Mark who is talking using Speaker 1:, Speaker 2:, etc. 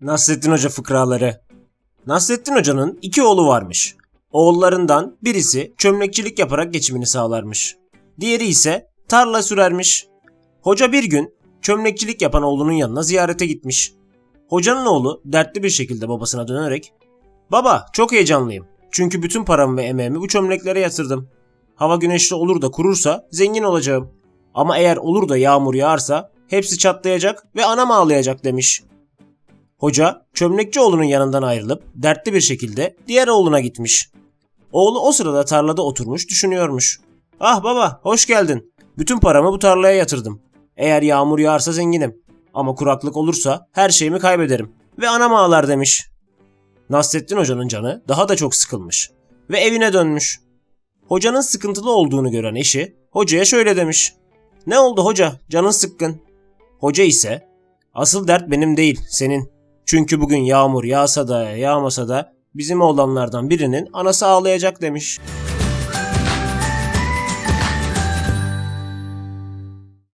Speaker 1: Nasrettin Hoca fıkraları. Nasrettin Hoca'nın iki oğlu varmış. Oğullarından birisi çömlekçilik yaparak geçimini sağlarmış. Diğeri ise tarla sürermiş. Hoca bir gün çömlekçilik yapan oğlunun yanına ziyarete gitmiş. Hocanın oğlu dertli bir şekilde babasına dönerek ''Baba çok heyecanlıyım. Çünkü bütün paramı ve emeğimi bu çömleklere yatırdım. Hava güneşli olur da kurursa zengin olacağım. Ama eğer olur da yağmur yağarsa hepsi çatlayacak ve anam ağlayacak.'' demiş. Hoca çömlekçi oğlunun yanından ayrılıp dertli bir şekilde diğer oğluna gitmiş. Oğlu o sırada tarlada oturmuş düşünüyormuş. Ah baba hoş geldin. Bütün paramı bu tarlaya yatırdım. Eğer yağmur yağarsa zenginim. Ama kuraklık olursa her şeyimi kaybederim. Ve anam ağlar demiş. Nasrettin Hoca'nın canı daha da çok sıkılmış. Ve evine dönmüş. Hocanın sıkıntılı olduğunu gören eşi hocaya şöyle demiş. Ne oldu hoca canın sıkkın. Hoca ise asıl dert benim değil senin. Çünkü bugün yağmur yağsa da yağmasa da bizim oğlanlardan birinin anası ağlayacak demiş.